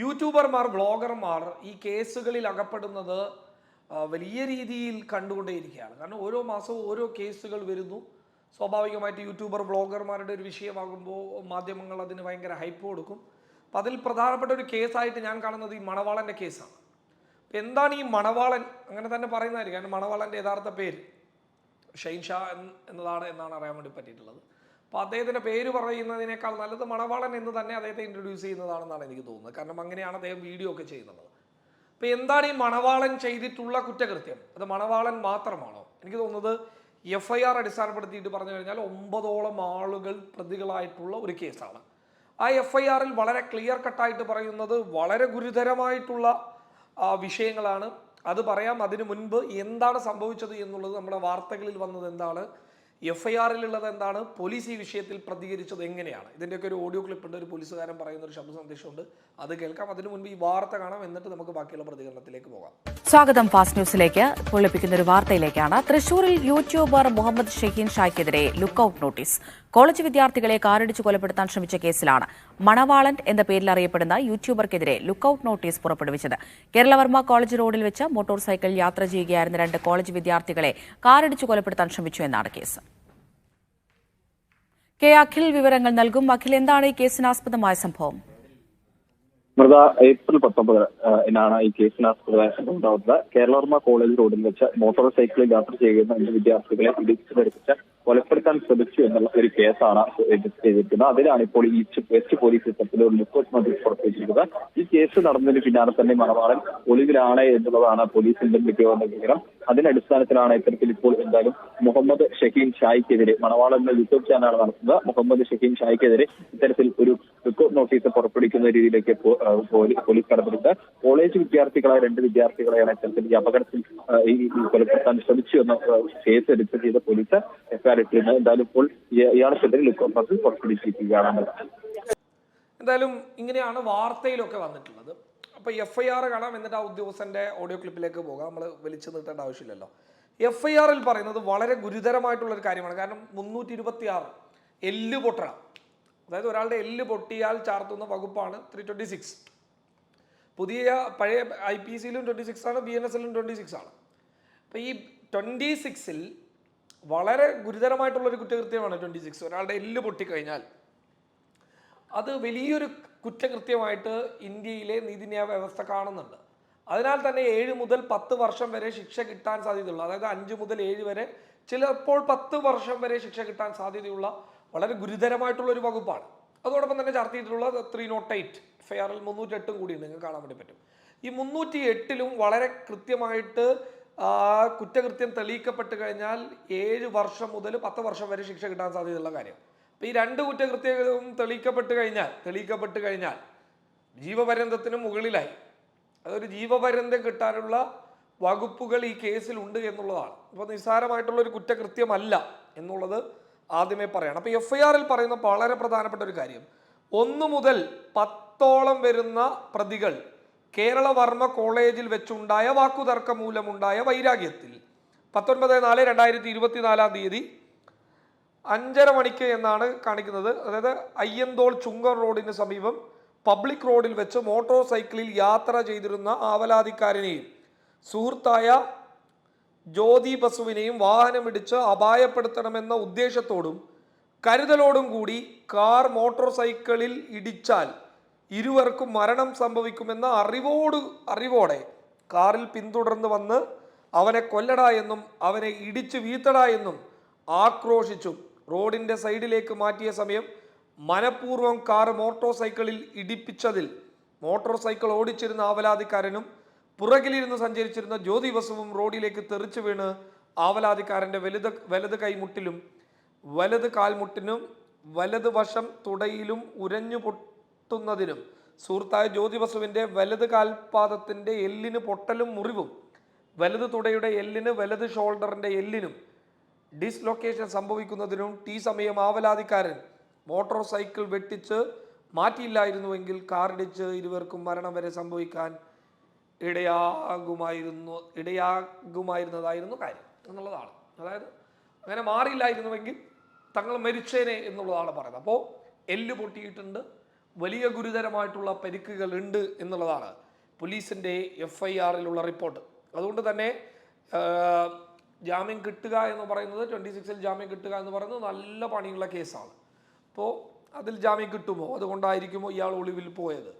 യൂട്യൂബർമാർ വ്ളോഗർമാർ ഈ കേസുകളിൽ അകപ്പെടുന്നത് വലിയ രീതിയിൽ കണ്ടുകൊണ്ടേയിരിക്കുകയാണ്. കാരണം ഓരോ മാസവും ഓരോ കേസുകൾ വരുന്നു. സ്വാഭാവികമായിട്ട് യൂട്യൂബർ വ്ളോഗർമാരുടെ ഒരു വിഷയമാകുമ്പോൾ മാധ്യമങ്ങൾ അതിന് ഭയങ്കര ഹൈപ്പ് കൊടുക്കും. അപ്പം അതിൽ പ്രധാനപ്പെട്ട ഒരു കേസായിട്ട് ഞാൻ കാണുന്നത് ഈ മണവാളന്റെ കേസാണ്. അപ്പം എന്താണ് ഈ മണവാളൻ? അങ്ങനെ തന്നെ പറയുന്നതായിരിക്കും. കാരണം മണവാളന്റെ യഥാർത്ഥ പേര്. ഷെയ്ൻ ഷാ എന്നതാണ് എന്നാണ് അറിയാൻ വേണ്ടി പറ്റിയിട്ടുള്ളത്. അപ്പോൾ അദ്ദേഹത്തിന്റെ പേര് പറയുന്നതിനേക്കാൾ നല്ലത് മണവാളൻ എന്ന് തന്നെ അദ്ദേഹത്തെ ഇൻട്രൊഡ്യൂസ് ചെയ്യുന്നതാണെന്നാണ് എനിക്ക് തോന്നുന്നത്. കാരണം അങ്ങനെയാണ് അദ്ദേഹം വീഡിയോ ഒക്കെ ചെയ്യുന്നത്. അപ്പോൾ എന്താണ് ഈ മണവാളൻ ചെയ്തിട്ടുള്ള കുറ്റകൃത്യം? അത് മണവാളൻ മാത്രമാണോ? എനിക്ക് തോന്നുന്നത് എഫ് ഐ ആർ അടിസ്ഥാനപ്പെടുത്തിയിട്ട് പറഞ്ഞു കഴിഞ്ഞാൽ ഒമ്പതോളം ആളുകൾ പ്രതികളായിട്ടുള്ള ഒരു കേസാണ്. ആ എഫ് ഐ ആറിൽ വളരെ ക്ലിയർ കട്ടായിട്ട് പറയുന്നത് വളരെ ഗുരുതരമായിട്ടുള്ള വിഷയങ്ങളാണ്. അത് പറയാം അതിനു മുൻപ് എന്താണ് സംഭവിച്ചത് എന്നുള്ളത് നമ്മുടെ വാർത്തകളിൽ വന്നത് എന്താണ്? എഫ് ഐ ആറിലുള്ളത് എന്താണ്? പോലീസ് ഈ വിഷയത്തിൽ പ്രതികരിച്ചത് എങ്ങനെയാണ്? ഇതിന്റെയൊക്കെ ഒരു ഓഡിയോ ക്ലിപ്പ് ഉണ്ട്. ഒരു പോലീസുകാരൻ പറയുന്ന ഒരു ശബ്ദ സന്ദേശമുണ്ട് അത് കേൾക്കാം. അതിനു മുൻപ് ഈ വാർത്ത കാണാം. എന്നിട്ട് നമുക്ക് ബാക്കിയുള്ള പ്രതികരണത്തിലേക്ക് പോകാം. സ്വാഗതം. ഫാസ്റ്റ് ന്യൂസിലേക്ക്. പൊള്ളിപ്പിക്കുന്ന ഒരു വാർത്തയിലേക്കാണ്. തൃശൂരിൽ യൂട്യൂബർ മുഹമ്മദ് ഷഹീൻ ഷായ്ക്കെതിരെ ലുക്ക് ഔട്ട് നോട്ടീസ്. കോളേജ് വിദ്യാർത്ഥികളെ കാറിടിച്ച് കൊലപ്പെടുത്താൻ ശ്രമിച്ച കേസിലാണ് മണവാളൻ എന്ന പേരിൽ അറിയപ്പെടുന്ന യൂട്യൂബർക്കെതിരെ ലുക്ക് ഔട്ട് നോട്ടീസ് പുറപ്പെടുവിച്ചത്. കേരളവർമ്മ കോളേജ് റോഡിൽ വെച്ച് മോട്ടോർ സൈക്കിൾ യാത്ര ചെയ്യുകയായിരുന്ന രണ്ട് കോളേജ് വിദ്യാർത്ഥികളെ കാറിടിച്ച് കൊലപ്പെടുത്താൻ ശ്രമിച്ചു എന്നാണ് കേസ്. കെ അഖിൽ വിവരങ്ങൾ നൽകും. അഖിൽ എന്താണ് ഈ കേസിനാസ്പദമായ സംഭവം? മൃത ഏപ്രിൽ പത്തൊമ്പത് എന്നാണ് ഈ കേസിനാസ്പദമായ സംഭവം ഉണ്ടാവുന്നത് കേരളവർമ്മ കോളേജ് റോഡിൽ വെച്ച് മോട്ടോർ സൈക്കിളിൽ യാത്ര ചെയ്യുന്ന രണ്ട് വിദ്യാർത്ഥികളെ ഇടിച്ചു തെറിപ്പിച്ച് കൊലപ്പെടുത്താൻ ശ്രമിച്ചു എന്നുള്ള ഒരു കേസാണ് രജിസ്റ്റർ ചെയ്തിരിക്കുന്നത് അതിലാണ് ഇപ്പോൾ ഈ വെസ്റ്റ് പോലീസ് സിസ്റ്റത്തിൽ ഒരു റിപ്പോർട്ട് നോട്ടീസ് പുറപ്പെടുവിച്ചിരിക്കുന്നത് ഈ കേസ് നടന്നതിന് പിന്നാലെ തന്നെ മണവാളൻ ഒളിവിലാണ് എന്നുള്ളതാണ് പോലീസിന്റെ ലഭ്യമാകുന്ന വിവരം. അതിന്റെ അടിസ്ഥാനത്തിലാണ് ഇത്തരത്തിൽ ഇപ്പോൾ എന്തായാലും മുഹമ്മദ് ഷഹീൻ ഷായ്ക്കെതിരെ മണവാളൻ എന്ന യൂട്യൂബ് നടത്തുന്നത്. മുഹമ്മദ് ഷഹീൻ ഷായ്ക്കെതിരെ ഇത്തരത്തിൽ ഒരു ലുക്കൌട്ട് നോട്ടീസ് പുറപ്പെടുവിക്കുന്ന രീതിയിലേക്ക് പോലീസ് കടന്നിട്ടുണ്ട് കോളേജ് വിദ്യാർത്ഥികളായ രണ്ട് വിദ്യാർത്ഥികളെയാണ് ഇത്തരത്തിൽ ഈ അപകടത്തിൽ ഈ കൊലപ്പെടുത്താൻ ശ്രമിച്ചു എന്ന കേസ് രജിസ്റ്റർ ചെയ്ത പോലീസ് എഫ്ഐആർ ഇട്ടിരുന്നത് എന്തായാലും ഇപ്പോൾ ഇയ- ഇയാൾക്കെതിരെ ലുക്കൌട്ട് പുറപ്പെടുവിച്ചിരിക്കുകയാണ് എന്തായാലും ഇങ്ങനെയാണ് വാർത്തയിലൊക്കെ വന്നിട്ടുള്ളത്. അപ്പോൾ എഫ് ഐ ആർ കാണാം എന്നിട്ട് ആ ഉദ്യോഗസ്ഥന്റെ ഓഡിയോ ക്ലിപ്പിലേക്ക് പോകാം. നമ്മൾ വലിച്ചു നിർത്തേണ്ട ആവശ്യമില്ലല്ലോ. എഫ് ഐ ആറിൽ പറയുന്നത് വളരെ ഗുരുതരമായിട്ടുള്ളൊരു കാര്യമാണ്. കാരണം മുന്നൂറ്റി ഇരുപത്തി ആറ് എല്ല് പൊട്ടണം അതായത് ഒരാളുടെ എല്ല് പൊട്ടിയാൽ ചാർത്തുന്ന വകുപ്പാണ് ത്രീ ട്വന്റി സിക്സ് പുതിയ പഴയ ഐ പി സിയിലും ട്വന്റി സിക്സ് ആണ് ബി എൻ എസ് എല്ലും ട്വന്റി സിക്സ് ആണ്. അപ്പോൾ ഈ ട്വന്റി സിക്സിൽ വളരെ ഗുരുതരമായിട്ടുള്ളൊരു കുറ്റകൃത്യമാണ് ട്വന്റി സിക്സ് ഒരാളുടെ എല്ല് പൊട്ടിക്കഴിഞ്ഞാൽ. അത് വലിയൊരു കുറ്റകൃത്യമായിട്ട് ഇന്ത്യയിലെ നീതിന്യായ വ്യവസ്ഥ കാണുന്നുണ്ട്. അതിനാൽ തന്നെ ഏഴ് മുതൽ പത്ത് വർഷം വരെ ശിക്ഷ കിട്ടാൻ സാധ്യതയുള്ള അതായത് അഞ്ച് മുതൽ ഏഴ് വരെ ചിലപ്പോൾ പത്ത് വർഷം വരെ ശിക്ഷ കിട്ടാൻ സാധ്യതയുള്ള വളരെ ഗുരുതരമായിട്ടുള്ള ഒരു വകുപ്പാണ്. അതോടൊപ്പം തന്നെ ചർച്ച ചെയ്തിട്ടുള്ള three nought eight F I ആറിൽ മുന്നൂറ്റി എട്ടും കൂടി നിങ്ങൾക്ക് കാണാൻ വേണ്ടി പറ്റും. ഈ മുന്നൂറ്റി എട്ടിലും വളരെ കൃത്യമായിട്ട് കുറ്റകൃത്യം തെളിയിക്കപ്പെട്ട് കഴിഞ്ഞാൽ ഏഴ് വർഷം മുതൽ പത്ത് വർഷം വരെ ശിക്ഷ കിട്ടാൻ സാധ്യതയുള്ള കാര്യം. അപ്പോൾ ഈ രണ്ട് കുറ്റകൃത്യവും തെളിയിക്കപ്പെട്ട് കഴിഞ്ഞാൽ തെളിയിക്കപ്പെട്ട് കഴിഞ്ഞാൽ ജീവപര്യന്തത്തിന് മുകളിലായി. അതൊരു ജീവപര്യന്തം കിട്ടാനുള്ള വകുപ്പുകൾ ഈ കേസിലുണ്ട് എന്നുള്ളതാണ്. അപ്പോൾ നിസ്സാരമായിട്ടുള്ള ഒരു കുറ്റകൃത്യമല്ല എന്നുള്ളത് ആദ്യമേ പറയണം. അപ്പോൾ എഫ് ഐ ആറിൽ പറയുന്ന വളരെ പ്രധാനപ്പെട്ട ഒരു കാര്യം. ഒന്ന് മുതൽ പത്തോളം വരുന്ന പ്രതികൾ കേരള വർമ്മ കോളേജിൽ വെച്ചുണ്ടായ വാക്കുതർക്കം മൂലമുണ്ടായ വൈരാഗ്യത്തിൽ. പത്തൊൻപത് നാല് രണ്ടായിരത്തി ഇരുപത്തിനാലാം തീയതി അഞ്ചര മണിക്ക് എന്നാണ് കാണിക്കുന്നത്. അതായത് അയ്യന്തോൾ ചുങ്കർ റോഡിന് സമീപം പബ്ലിക് റോഡിൽ വെച്ച് മോട്ടോർ സൈക്കിളിൽ യാത്ര ചെയ്തിരുന്ന ആവലാതിക്കാരനെയും സുഹൃത്തായ ജ്യോതി ബസുവിനെയും വാഹനമിടിച്ച് അപായപ്പെടുത്തണമെന്ന ഉദ്ദേശത്തോടും കരുതലോടും കൂടി കാർ മോട്ടോർ സൈക്കിളിൽ ഇടിച്ചാൽ ഇരുവർക്കും മരണം സംഭവിക്കുമെന്ന അറിവോട് അറിവോടെ കാറിൽ പിന്തുടർന്ന് വന്ന് അവനെ കൊല്ലടാ എന്നും അവനെ ഇടിച്ചു വീത്തടാ എന്നും ആക്രോശിച്ചും റോഡിന്റെ സൈഡിലേക്ക് മാറ്റിയ സമയം മനഃപൂർവം കാർ മോട്ടോർ സൈക്കിളിൽ ഇടിപ്പിച്ചതിൽ മോട്ടോർ സൈക്കിൾ ഓടിച്ചിരുന്ന ആവലാതിക്കാരനും പുറകിലിരുന്ന് സഞ്ചരിച്ചിരുന്ന ജ്യോതി ബസുവും റോഡിലേക്ക് തെറിച്ചു വീണ് ആവലാതിക്കാരന്റെ വലുത് വലത് കൈമുട്ടിലും വലത് കാൽമുട്ടിനും വലത് വശം തുടയിലും ഉരഞ്ഞു പൊട്ടുന്നതിനും സുഹൃത്തായ ജ്യോതി ബസുവിന്റെ വലത് കാൽപാദത്തിന്റെ എല്ലിന് പൊട്ടലും മുറിവും വലത് തുടയുടെ എല്ലിന് വലത് ഷോൾഡറിന്റെ എല്ലിനും ഡിസ്ലൊക്കേഷൻ സംഭവിക്കുന്നതിനും ടീ സമയം ആവലാതിക്കാരൻ മോട്ടോർ സൈക്കിൾ വെട്ടിച്ച് മാറ്റിയില്ലായിരുന്നുവെങ്കിൽ കാറിടിച്ച് ഇരുവർക്കും മരണം വരെ സംഭവിക്കാൻ ഇടയാകുമായിരുന്നു ഇടയാകുമായിരുന്നതായിരുന്നു കാര്യം എന്നുള്ളതാണ്. അതായത് അങ്ങനെ മാറിയില്ലായിരുന്നുവെങ്കിൽ തങ്ങൾ മരിച്ചേനെ എന്നുള്ളതാണ് പറയുന്നത്. അപ്പോൾ എല്ല് പൊട്ടിയിട്ടുണ്ട് വലിയ ഗുരുതരമായിട്ടുള്ള പരിക്കുകൾ ഉണ്ട് എന്നുള്ളതാണ് പോലീസിന്റെ എഫ് ഐ ആറിലുള്ള റിപ്പോർട്ട്. അതുകൊണ്ട് തന്നെ ജാമ്യം കിട്ടുക എന്ന് പറയുന്നത് ട്വന്റി സിക്സിൽ ജാമ്യം കിട്ടുക എന്ന് പറയുന്നത് നല്ല പണിയുള്ള കേസാണ്. അപ്പോൾ അതിൽ ജാമ്യം കിട്ടുമോ? അതുകൊണ്ടായിരിക്കുമോ ഇയാൾ ഒളിവിൽ പോയത്?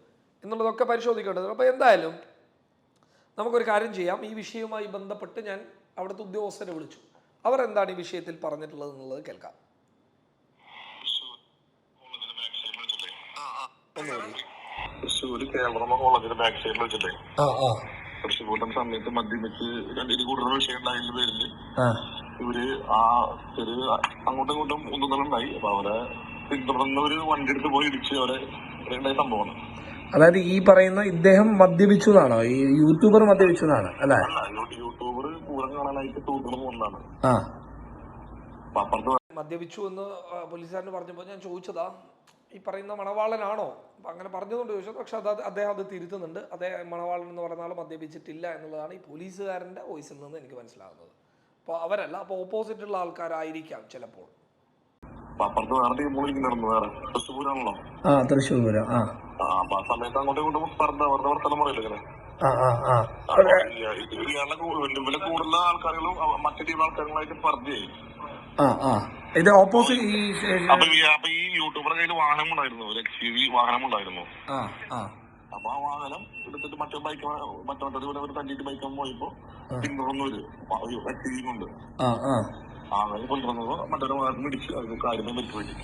എന്നുള്ളതൊക്കെ പരിശോധിക്കേണ്ടത് അപ്പോൾ എന്തായാലും നമുക്കൊരു കാര്യം ചെയ്യാം. ഈ വിഷയവുമായി ബന്ധപ്പെട്ട് ഞാൻ അവിടുത്തെ ഉദ്യോഗസ്ഥരെ വിളിച്ചു. അവർ എന്താണ് ഈ വിഷയത്തിൽ പറഞ്ഞിട്ടുള്ളത് എന്നുള്ളത് കേൾക്കാം. തൃശ്ശൂര് കേരള കോളേജിന്റെ ബാക്ക് സൈഡിൽ വെച്ചിട്ടേ. ആ ആ. തൃശ്ശൂരിന്റെ സമയത്ത് മദ്യപിച്ച് വെച്ച് രണ്ടിന് കൂടുതൽ വിഷയം ഉണ്ടായതിന്റെ പേരിൽ. ആ. ഇവർ ആ ഒരു അങ്ങോട്ടും ഇങ്ങോട്ടും ഒന്നുണ്ടായി അപ്പൊ അവരെ പിന്തുടർന്നവര് ഒരു വണ്ടി എടുത്ത് പോയി ഇടിച്ച് അവരെ ഉണ്ടായ സംഭവമാണ്. അതായത് ഈ പറയുന്ന ഇദ്ദേഹം മദ്യപിച്ചു എന്നാണോ? ഈ യൂട്യൂബർ മദ്യപിച്ചു എന്നാണ് അല്ലേ? യൂട്യൂബർ പൂരം കാണാനായിട്ട് തൂക്കണം പോകുന്നതാണ് ആ. മദ്യപിച്ചു എന്ന് പോലീസുകാരന് പറഞ്ഞപ്പോൾ ഞാൻ ചോദിച്ചതാ ഈ പറയുന്ന മണവാളനാണോ? അങ്ങനെ പറഞ്ഞതുകൊണ്ട് ചോദിച്ചത് പക്ഷെ അത് അദ്ദേഹം അത് തിരുത്തുന്നുണ്ട്. അദ്ദേഹം മണവാളൻ എന്ന് പറയുന്ന ആൾ മദ്യപിച്ചിട്ടില്ല എന്നുള്ളതാണ് ഈ പോലീസുകാരന്റെ വോയിസിൽ നിന്ന് എനിക്ക് മനസ്സിലാകുന്നത് അപ്പോൾ അവരല്ല അപ്പോൾ ഓപ്പോസിറ്റുള്ള ആൾക്കാരായിരിക്കാം ചിലപ്പോൾ. ആ തൃശ്ശൂർ പൂരം ആ. അപ്പൊ ആ സമയത്ത് അങ്ങോട്ടും ഇങ്ങോട്ടും പറഞ്ഞ അവരുടെ വർത്തനം പറയില്ല ഇങ്ങനെ. ആ ആ ആ. അപ്പൊ ഈ- ഇയാളുടെ കൂ- ഇവരെ കൂടുതൽ ആൾക്കാരുകളും മറ്റു ടീം ആൾക്കാരുകളായിട്ട് ആ ഇത് ഓപ്പോസിറ്റ് അപ്പൊ ഈ യൂട്യൂബറുടെ കയ്യിൽ വാഹനം ഉണ്ടായിരുന്നു. ഒരു എക്സ് യു വി വാഹനം ഉണ്ടായിരുന്നു. അപ്പൊ ആ വാഹനം എടുത്തിട്ട് മറ്റേ ബൈക്ക് മറ്റേ ഇവിടെ ഒരു തല്ലിയിട്ട് ബൈക്കാൻ പോയപ്പോ പിന്തുടർന്നു ഒരു എക്സ് യു കൊണ്ട്. ആ അങ്ങനെ കൊണ്ടുവന്നപ്പോ മറ്റൊരു വാഹനം ഇടിച്ച് അതിന് കാര്യങ്ങൾ പറ്റുപോയി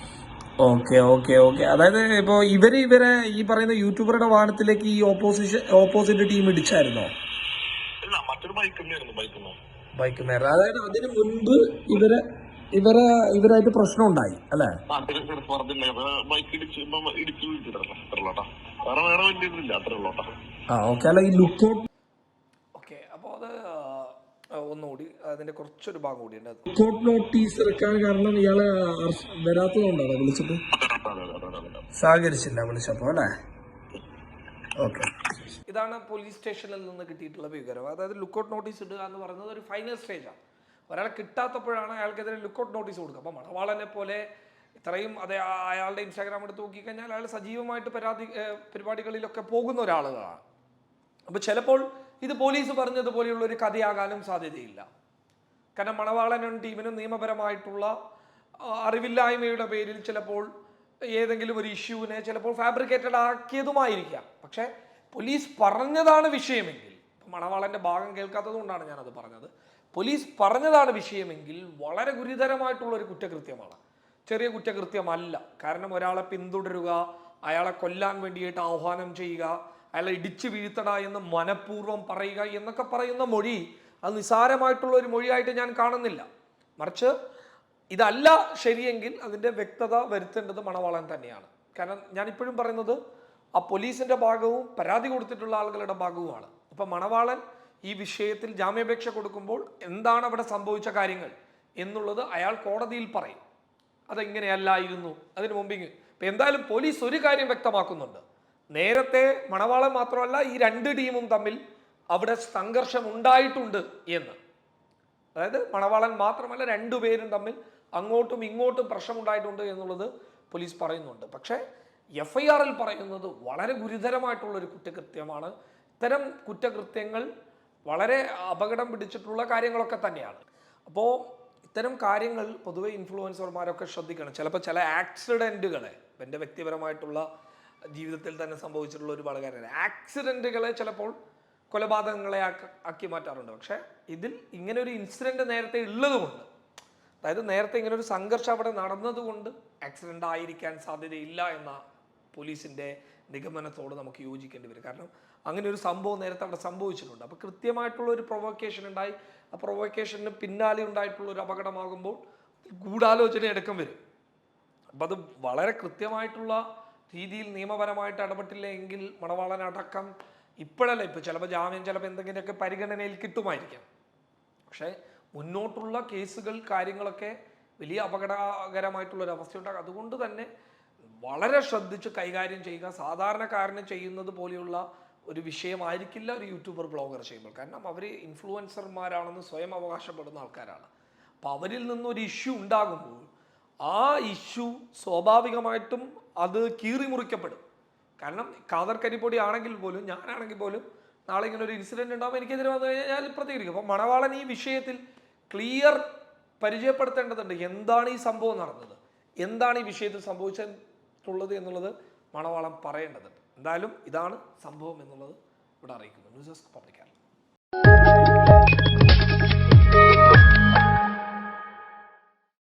ഓക്കെ ഓക്കെ ഓക്കെ. അതായത് ഇപ്പോൾ ഇവർ ഇവരെ ഈ പറയുന്ന യൂട്യൂബറുടെ വാഹനത്തിലേക്ക് ഈ ഓപ്പോസിഷൻ ഓപ്പോസിറ്റ് ടീം ഇടിച്ചായിരുന്നോ? ബൈക്ക് ബൈക്ക് അതായത് അതിന് മുൻപ് ഇവരെ ഇവരെ ഇവരായിട്ട് പ്രശ്നം ഉണ്ടായി അല്ലേ? ആ ഓക്കെ. അല്ല ഈ അപ്പൊ ബൈക്ക് ഇടിച്ച് ഇടിച്ച് വീഴ്ത്തിട്ടാ അത്ര ഉള്ളോട്ടാ വേറെ വേറെ വലിയ ഇതില്ല അത്ര ഉള്ളോട്ടാ ആ ഓക്കെ അല്ല ഈ ലുക്കൗട്ട് ഓക്കെ അപ്പോൾ അത് ആ, ഒന്നുകൂടി അതിന്റെ കുറച്ചൊരു ഭാഗം കൂടി ഉണ്ട്. നോട്ടീസ് ഇറക്കാൻ കാരണം ഇയാൾ വരാത്തതുകൊണ്ടാണോ അതെ സഹകരിച്ചില്ല വിളിച്ചപ്പോൾ അല്ലേ? ഓക്കെ. ഇതാണ് പോലീസ് സ്റ്റേഷനിൽ നിന്ന് കിട്ടിയിട്ടുള്ള വിവരം. അതായത് ലുക്കൗട്ട് നോട്ടീസ് ഇടുക എന്ന് പറയുന്നത് ഒരു ഫൈനൽ സ്റ്റേജാണ് ഒരാളെ കിട്ടാത്തപ്പോഴാണ് അയാൾക്കെതിരെ ലുക്കൗട്ട് നോട്ടീസ് കൊടുക്കുക. അപ്പം മണവാളനെ പോലെ ഇത്രയും അതെ അയാളുടെ ഇൻസ്റ്റാഗ്രാം എടുത്ത് നോക്കിക്കഴിഞ്ഞാൽ അയാൾ സജീവമായിട്ട് പരാതി പരിപാടികളിലൊക്കെ പോകുന്ന ഒരാളുകളാണ്. അപ്പോൾ ചിലപ്പോൾ ഇത് പോലീസ് പറഞ്ഞതുപോലെയുള്ള ഒരു കഥയാകാനും സാധ്യതയില്ല. കാരണം മണവാളനും ടീമിനും നിയമപരമായിട്ടുള്ള അറിവില്ലായ്മയുടെ പേരിൽ ചിലപ്പോൾ ഏതെങ്കിലും ഒരു ഇഷ്യൂവിനെ ചിലപ്പോൾ ഫാബ്രിക്കേറ്റഡ് ആക്കിയതുമായിരിക്കാം. പക്ഷേ പോലീസ് പറഞ്ഞതാണ് വിഷയമെങ്കിൽ മണവാളന്റെ ഭാഗം കേൾക്കാത്തത് കൊണ്ടാണ് ഞാനത് പറഞ്ഞത്. പോലീസ് പറഞ്ഞതാണ് വിഷയമെങ്കിൽ വളരെ ഗുരുതരമായിട്ടുള്ള ഒരു കുറ്റകൃത്യമാണ്. ചെറിയ കുറ്റകൃത്യമല്ല. കാരണം ഒരാളെ പിന്തുടരുക അയാളെ കൊല്ലാൻ വേണ്ടിയിട്ട് ആഹ്വാനം ചെയ്യുക അയാളെ ഇടിച്ചു വീഴ്ത്തട എന്ന് മനഃപൂർവം പറയുക എന്നൊക്കെ പറയുന്ന മൊഴി അത് നിസാരമായിട്ടുള്ള ഒരു മൊഴിയായിട്ട് ഞാൻ കാണുന്നില്ല. മറിച്ച് ഇതല്ല ശരിയെങ്കിൽ അതിന്റെ വ്യക്തത വരുത്തേണ്ടത് മണവാളൻ തന്നെയാണ്. കാരണം ഞാനിപ്പോഴും പറയുന്നത് ആ പോലീസിന്റെ ഭാഗവും പരാതി കൊടുത്തിട്ടുള്ള ആളുകളുടെ ഭാഗവുമാണ്. അപ്പം മണവാളൻ ഈ വിഷയത്തിൽ ജാമ്യാപേക്ഷ കൊടുക്കുമ്പോൾ എന്താണ് അവിടെ സംഭവിച്ച കാര്യങ്ങൾ എന്നുള്ളത് അയാൾ കോടതിയിൽ പറയും. അതെങ്ങനെയല്ലായിരുന്നു? അതിന് മുമ്പിങ് ഇപ്പം എന്തായാലും പോലീസ് ഒരു കാര്യം വ്യക്തമാക്കുന്നുണ്ട്. നേരത്തെ മണവാളം മാത്രമല്ല ഈ രണ്ട് ടീമും തമ്മിൽ അവിടെ സംഘർഷം ഉണ്ടായിട്ടുണ്ട് എന്ന്. അതായത് മണവാളൻ മാത്രമല്ല രണ്ടുപേരും തമ്മിൽ അങ്ങോട്ടും ഇങ്ങോട്ടും പ്രശ്നമുണ്ടായിട്ടുണ്ട് എന്നുള്ളത് പോലീസ് പറയുന്നുണ്ട്. പക്ഷേ എഫ് ഐ ആറിൽ പറയുന്നത് വളരെ ഗുരുതരമായിട്ടുള്ള ഒരു കുറ്റകൃത്യമാണ്. ഇത്തരം കുറ്റകൃത്യങ്ങൾ വളരെ അപകടം പിടിച്ചിട്ടുള്ള കാര്യങ്ങളൊക്കെ തന്നെയാണ്. അപ്പോൾ ഇത്തരം കാര്യങ്ങൾ പൊതുവെ ഇൻഫ്ലുവൻസർമാരൊക്കെ ശ്രദ്ധിക്കണം. ചിലപ്പോൾ ചില ആക്സിഡന്റുകളെ എന്റെ വ്യക്തിപരമായിട്ടുള്ള ജീവിതത്തിൽ തന്നെ സംഭവിച്ചിട്ടുള്ള ഒരു വളരെ ആക്സിഡന്റുകളെ ചിലപ്പോൾ കൊലപാതകങ്ങളെ ആക്കി മാറ്റാറുണ്ട്. പക്ഷേ ഇതിൽ ഇങ്ങനെ ഒരു ഇൻസിഡന്റ് നേരത്തെ ഉള്ളതുകൊണ്ട് അതായത് നേരത്തെ ഇങ്ങനെ ഒരു സംഘർഷം അവിടെ നടന്നതുകൊണ്ട് ആക്സിഡന്റ് ആയിരിക്കാൻ സാധ്യതയില്ല എന്ന പോലീസിന്റെ നിഗമനത്തോട് നമുക്ക് യോജിക്കേണ്ടി വരും. കാരണം അങ്ങനെ ഒരു സംഭവം നേരത്തെ അവിടെ സംഭവിച്ചിട്ടുണ്ട്. അപ്പോൾ കൃത്യമായിട്ടുള്ള ഒരു പ്രൊവോക്കേഷൻ ഉണ്ടായി. ആ പ്രൊവോക്കേഷന് പിന്നാലെ ഉണ്ടായിട്ടുള്ള ഒരു അപകടമാകുമ്പോൾ ഗൂഢാലോചന അടക്കം വരും. അപ്പം അത് വളരെ കൃത്യമായിട്ടുള്ള രീതിയിൽ നിയമപരമായിട്ട് ഇടപെട്ടില്ല എങ്കിൽ മണവാളനടക്കം ഇപ്പോഴല്ല ഇപ്പോൾ ചിലപ്പോൾ ജാമ്യം ചിലപ്പോൾ എന്തെങ്കിലുമൊക്കെ പരിഗണനയിൽ കിട്ടുമായിരിക്കാം. പക്ഷേ മുന്നോട്ടുള്ള കേസുകൾ കാര്യങ്ങളൊക്കെ വലിയ അപകടകരമായിട്ടുള്ളൊരു അവസ്ഥയുണ്ടാകും. അതുകൊണ്ട് തന്നെ വളരെ ശ്രദ്ധിച്ച് കൈകാര്യം ചെയ്യുക. സാധാരണക്കാരന് ചെയ്യുന്നത് പോലെയുള്ള ഒരു വിഷയമായിരിക്കില്ല ഒരു യൂട്യൂബർ ബ്ലോഗർ ചെയ്യുമ്പോൾ. കാരണം അവർ ഇൻഫ്ലുവൻസർമാരാണെന്ന് സ്വയം അവകാശപ്പെടുന്ന ആൾക്കാരാണ്. അപ്പോൾ അവരിൽ നിന്നൊരു ഇഷ്യൂ ഉണ്ടാകുമ്പോൾ ആ ഇഷ്യൂ സ്വാഭാവികമായിട്ടും അത് കീറി മുറിക്കപ്പെടും. കാരണം കാതർ കരിപ്പൊടി ആണെങ്കിൽ പോലും ഞാനാണെങ്കിൽ പോലും നാളെ ഇങ്ങനെ ഒരു ഇൻസിഡന്റ് ഉണ്ടാകുമ്പോൾ എനിക്കെതിരെ വന്നു കഴിഞ്ഞാൽ ഞാൻ പ്രതികരിക്കും അപ്പോൾ മണവാളൻ ഈ വിഷയത്തിൽ ക്ലിയർ പരിചയപ്പെടുത്തേണ്ടതുണ്ട്. എന്താണ് ഈ സംഭവം നടന്നത്? എന്താണ് ഈ വിഷയത്തിൽ സംഭവിച്ചിട്ടുള്ളത് എന്നുള്ളത് മണവാളൻ പറയേണ്ടതുണ്ട്. എന്തായാലും ഇതാണ് സംഭവം എന്നുള്ളത് ഇവിടെ അറിയിക്കുന്നു. News desk പബ്ലിക്കാണ്